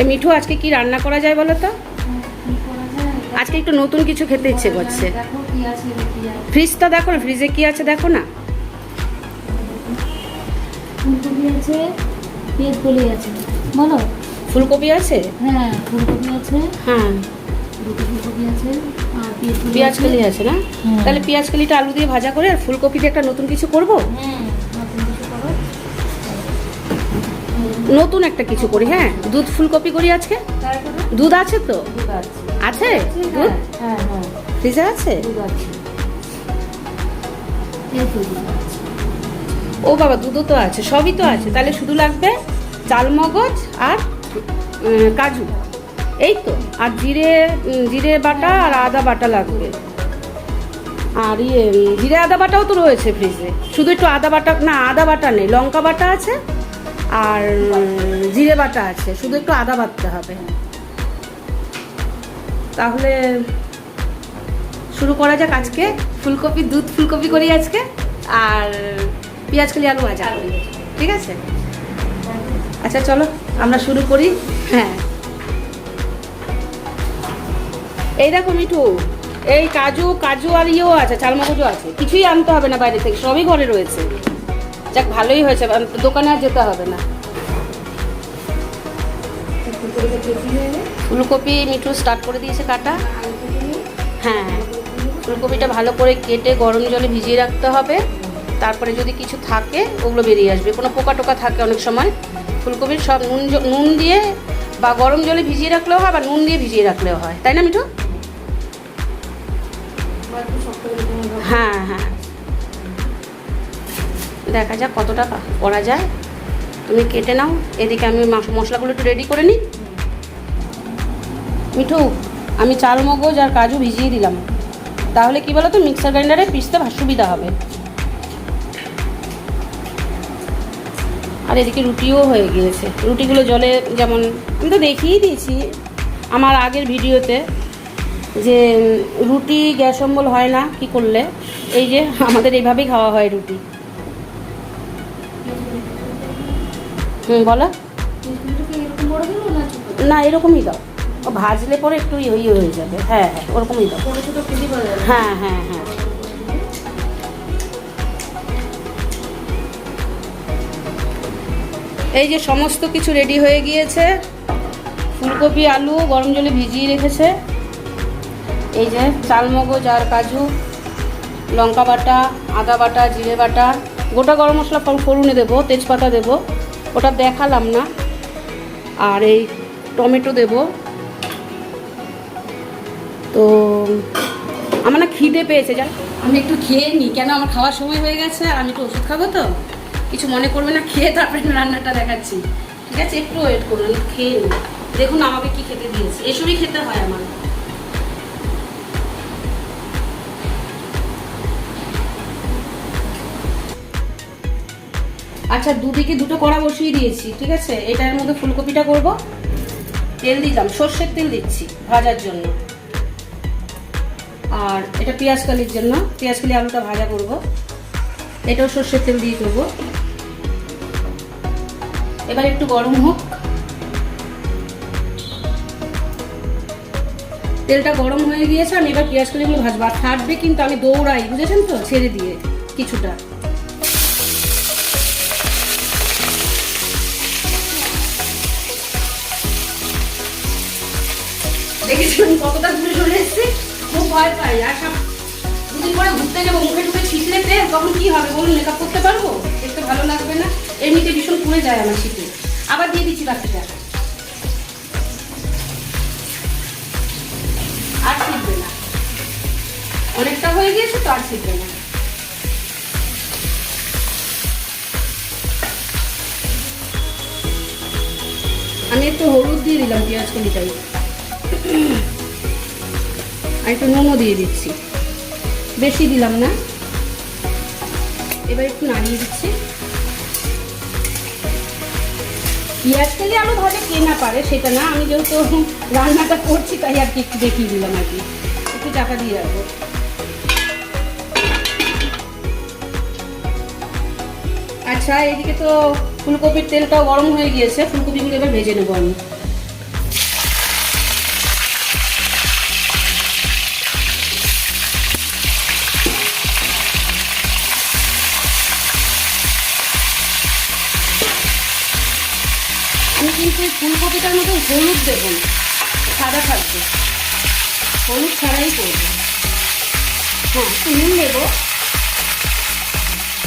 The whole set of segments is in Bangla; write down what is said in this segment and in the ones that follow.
এই মিঠু আজকে কি রান্না করা যায় বলো তো? আজকে একটু নতুন কিছু খেতে ইচ্ছে করছে। ফ্রিজটা দেখো না ফ্রিজে কি আছে দেখো না? ফুলকপি আছে পেঁয়াজ কলি আছে। বলো? ফুলকপি আছে? হ্যাঁ ফুলকপি আছে। হ্যাঁ। পেঁয়াজ কলি আছে। না? তাহলে পেঁয়াজ কালিটা আলু দিয়ে ভাজা করে আর ফুলকপি দিয়ে একটা নতুন কিছু করব? হ্যাঁ। নতুন একটা কিছু করি হ্যাঁ? দুধ, ফুলকপি করি আজকে? দুধ আছে তো? আছে? দুধ? ফ্রিজে আছে? ও বাবা, দুধও তো আছে, সবই তো আছে। তাহলে শুধু লাগবে চালমগজ আর কাজু। এই তো, আর জিরে জিরে বাটা আর আদা বাটা লাগবে। আর ইয়ে জিরে আদা বাটাও তো রয়েছে ফ্রিজে। শুধু একটু আদা বাটা, না, আদা বাটা নেই, লঙ্কা বাটা আছে। আর জিরে বাটা আছে, শুধু একটু আদা বাটতে হবে। তাহলে শুরু করা যাক আজকে। ফুলকপি, দুধ ফুলকপি করি আজকে, আর পেঁয়াজ কালি আলু ভাজা ঠিক আছে? আচ্ছা চলো, আমরা শুরু করি। হ্যাঁ। এই দেখো মিঠু, এই কাজু কাজু আর ইয়েও আছে, চালমগজও আছে। কিছুই আনতে হবে না বাইরে থেকে, সবই ঘরে রয়েছে। যাক ভালোই হয়েছে। দোকানে আর যেতে হবে না। ফুলকপি মিঠু স্টার্ট করে দিয়েছে কাটা। হ্যাঁ ফুলকপিটা ভালো করে কেটে গরম জলে ভিজিয়ে রাখতে হবে। তারপরে যদি কিছু থাকে ওগুলো বেরিয়ে আসবে। কোনো পোকা টোকা থাকে অনেক সময়। ফুলকপির সব নুন নুন দিয়ে বা গরম জলে ভিজিয়ে রাখলেও হয় বা নুন দিয়ে ভিজিয়ে রাখলেও হয়। তাই না মিঠু? হ্যাঁ হ্যাঁ। দেখা যাক কতটা করা যায়। তুমি কেটে নাও। এদিকে আমি মশলাগুলো একটু রেডি করে নিই। মিঠু, আমি চাল, মগজ আর কাজু ভিজিয়ে দিলাম। তাহলে কি বলো তো মিক্সার গ্রাইন্ডারে পিসতে সুবিধা হবে। আর এদিকে রুটিও হয়ে গিয়েছে। রুটিগুলো জলে যেমন আমি তো দেখিয়েই দিয়েছি আমার আগের ভিডিওতে যে রুটি গ্যাস অম্বল হয় না, কি করলে? এই যে, আমাদের এইভাবেই খাওয়া হয় রুটি। হুম, বলো। না, এরকমই দাও। ও ভাজলে পরে একটু ইয়ে ইয়ে হয়ে যাবে। হ্যাঁ হ্যাঁ ওরকমই দাও। হ্যাঁ হ্যাঁ হ্যাঁ। এই যে সমস্ত কিছু রেডি হয়ে গিয়েছে। ফুলকপি, আলু, গরম জলে ভিজিয়ে রেখেছে। এই যে চালমগজ আর কাজু, লঙ্কা বাটা, আদা বাটা, জিরে বাটা। গোটা গরম মশলা ফোড়নে দেবো, তেজপাতা দেবো। ওটা দেখালাম না। আর এই টমেটো দেবো। তো, আমার না খিদে পেয়েছে যা আমি একটু খেয়ে নিই কেন? আমার খাওয়ার সময় হয়ে গেছে, আর আমি একটু ওষুধ খাব তো। কিছু মনে করবে না, খেয়ে তারপরে রান্নাটা দেখাচ্ছি। ঠিক আছে? একটু ওয়েট করুন খেয়ে নিই দেখুন আমাকে কি খেতে দিয়েছে। এসবই খেতে হয় আমার। আচ্ছা দুদিকে দুটো কড়া বসিয়ে দিয়েছি, ঠিক আছে? এটার মধ্যে ফুলকপিটা করব। তেল দিলাম, সর্ষের তেল দিচ্ছি ভাজার জন্য। আর এটা পেঁয়াজ কালির জন্য পেঁয়াজ কালি আলুটা ভাজা করব। এটাও সর্ষের তেল দিয়ে দেবো। এবার একটু গরম হোক। তেলটা গরম হয়ে গিয়েছে, আমি এবার পেঁয়াজ কালিগুলো ভাজবো। আর থাকবে কিন্তু আমি দৌড়াই, বুঝেছেন তো? ছেড়ে দিয়ে কিছুটা। দেখেছিলাম কতটা দূরে চলে এসেছি। খুব ভয় পাই। আর সব দুদিন পরে ঘুরতে যাব, মুখে টুকে ছিটলে তেল তখন কি হবে বলুন মেকআপ করতে পারব? দেখতে ভালো লাগবে না। এমনিতে ভীষণ পুড়ে যায় আমার শীতে। আবার দিয়ে দিচ্ছি বাকিটা। আর ছিটবে না। অনেকটা হয়ে গিয়েছে তো আর ছিটবে না। আমি একটু হলুদ দিয়ে দিলাম, পেঁয়াজ কলিটাই। আর একটু নুনও দিয়ে দিচ্ছি। বেশি দিলাম না। এবার একটু নাড়িয়ে দিচ্ছি। পেঁয়াজ কেলে আলু ভাজা কে না পারে, সেটা না। আমি যেহেতু রান্নাটা করছি, তাই আর কি একটু দেখিয়ে দিলাম আর কি। একটু টাকা দিয়ে রাখব। আচ্ছা এদিকে তো ফুলকপির তেলটাও গরম হয়ে গিয়েছে। ফুলকপিগুলো এবার ভেজে নেব আমি। কিন্তু এই ফুলকপিটার মধ্যে হলুদ দেবো না সাদা থাকবে। হলুদ ছাড়াই করব। হ্যাঁ একটু নুন দেবো।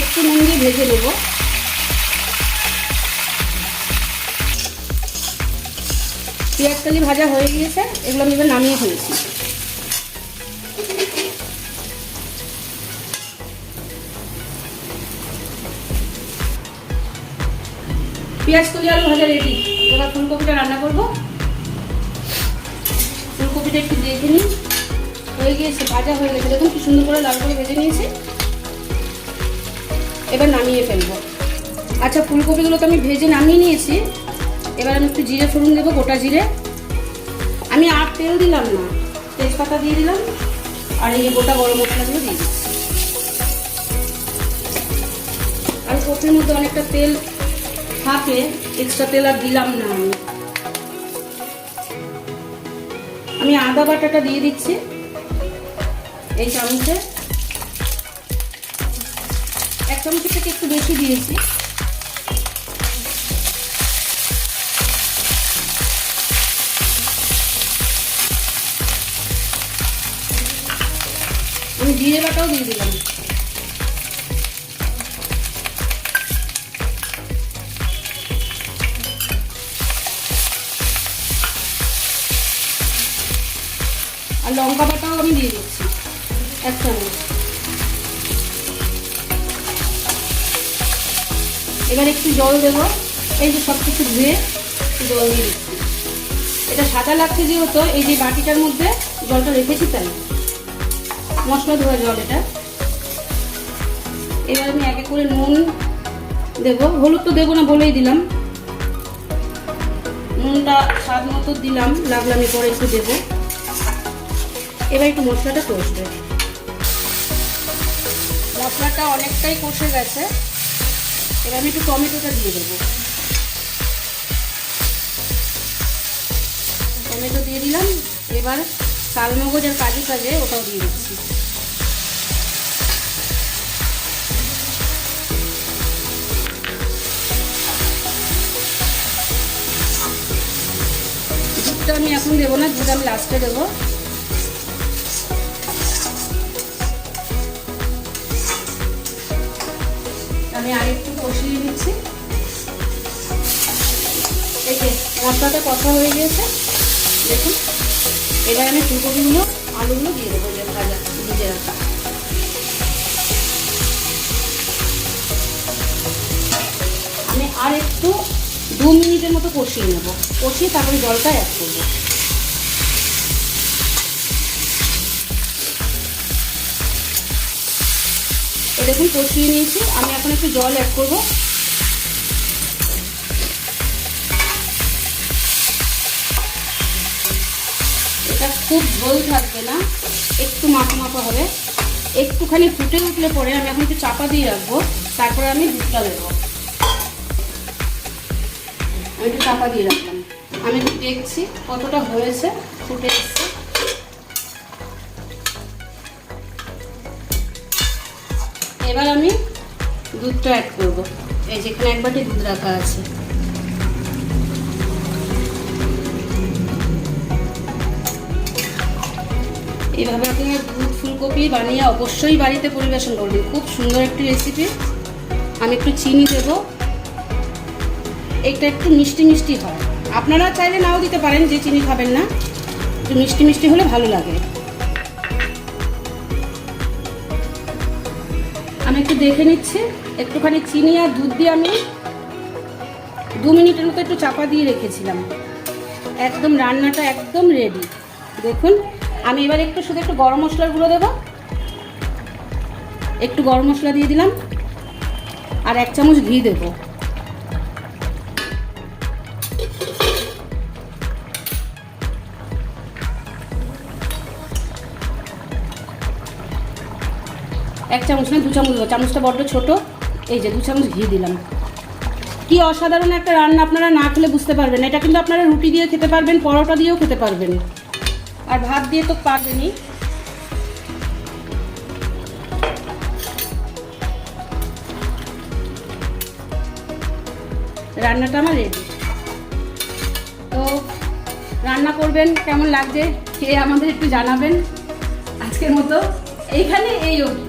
একটু নুন দিয়ে ভেজে নেব। পেঁয়াজ কালি ভাজা হয়ে গিয়েছে, এগুলো আমি এবার নামিয়ে ফেলেছি। পেঁয়াজ কলি আলু ভাজা রেডি এবার ফুলকপিটা রান্না করব। ফুলকপিটা একটু দেখে নিই। হয়ে গিয়েছে, ভাজা হয়ে গেছে। দেখুন কি সুন্দর করে লাল করে ভেজে নিয়েছি। এবার নামিয়ে ফেলব। আচ্ছা ফুলকপিগুলো তো আমি ভেজে নামিয়ে নিয়েছি। এবার আমি একটু জিরে ফোড়ন দেবো, গোটা জিরে। আমি আর তেল দিলাম না, তেজপাতা দিয়ে দিলাম। আর এই গোটা গরম মশলাগুলো দিয়ে দিচ্ছি আর কপির মধ্যে অনেকটা তেল থাকে এক্সট্রা তেল আর দিলাম না আমি। আমি আদা বাটাটা দিয়ে দিচ্ছি। এই চামচে। এক চামচের থেকে একটু বেশি দিয়েছি। আমি জিরে বাটাও দিয়ে দিলাম। আর লঙ্কা বাটাও আমি দিয়ে দিচ্ছি, এক চামচ। এবার একটু জল দেবো, এই যে সব কিছু ধুয়ে জল দিয়ে দিচ্ছি। এটা সাদা লাগছে যেহেতু, এই যে বাটিটার মধ্যে জলটা রেখেছি তাই। মশলা ধোয়া জল এটা। এবার আমি একে করে নুন দেব, হলুদ তো দেবো না বলেই দিলাম। নুনটা স্বাদ মতো দিলাম, লাগলে আমি পরে একটু দেবো। এবার একটু মশলাটা কষবে। মশলাটা অনেকটাই কষে গেছে। এবার আমি একটু টমেটোটা দিয়ে দেবো। টমেটো দিয়ে দিলাম। এবার চালমগজ আর কাজু কাজে ওটাও দিয়ে দিচ্ছি। দুধটা আমি এখন দেবো না, দুধ আমি লাস্টে দেবো। আমি আরেকটু কষিয়ে নিচ্ছি। দেখে মশলাটা কথা হয়ে গিয়েছে। দেখুন, এবার আমি ফুলকপিগুলো আলুগুলো দিয়ে দেবো যে ভাজা, ভিজে রাখা। আমি আর একটু দু মিনিটের মতো কষিয়ে নেব। কষিয়ে তারপরে জলটা অ্যাড করব। দেখুন, কষিয়ে নিয়েছি। আমি এখন একটু জল অ্যাড করব। এটা খুব ঝোল থাকবে না, একটু মাখা মাখা হবে। একটুখানি ফুটে উঠলে পরে আমি এখন একটু চাপা দিয়ে রাখব, তারপরে আমি দুধটা দেবো। আমি একটু চাপা দিয়ে রাখলাম। আমি একটু দেখছি কতটা হয়েছে, ফুটে এসছে। এবার আমি দুধটা অ্যাড করব। এই যেখানে এক বাটি দুধ রাখা আছে। এইভাবে আপনি দুধ ফুলকপি বানিয়ে অবশ্যই বাড়িতে পরিবেশন করবেন। খুব সুন্দর একটি রেসিপি আমি একটু চিনি দেব। এটা একটু মিষ্টি মিষ্টি হয়। আপনারা চাইলে নাও দিতে পারেন যে চিনি খাবেন না। একটু মিষ্টি মিষ্টি হলে ভালো লাগে। আমি একটু দেখে নিচ্ছি। একটুখানি চিনি আর দুধ দিয়ে আমি দু মিনিটের মতো একটু চাপা দিয়ে রেখেছিলাম। একদম রান্নাটা একদম রেডি দেখুন, আমি এবার একটু শুধু একটু গরম মশলার গুঁড়ো দেবো। একটু গরম মশলা দিয়ে দিলাম। আর এক চামচ ঘি দেবো। এক চামচ না দু চামচ দেবো। চামচটা বড্ড ছোট। এই যে দু চামচ ঘি দিলাম। কি অসাধারণ একটা রান্না, আপনারা না খেলে বুঝতে পারবেন এটা কিন্তু আপনারা রুটি দিয়ে খেতে পারবেন, পরোটা দিয়েও খেতে পারবেন। আর ভাত দিয়ে তো পারবেনই। রান্নাটা আমার রেডি তো রান্না করবেন, কেমন লাগছে? খেয়ে আমাদের একটু জানাবেন। আজকের মতো এইখানে, এই অবধি।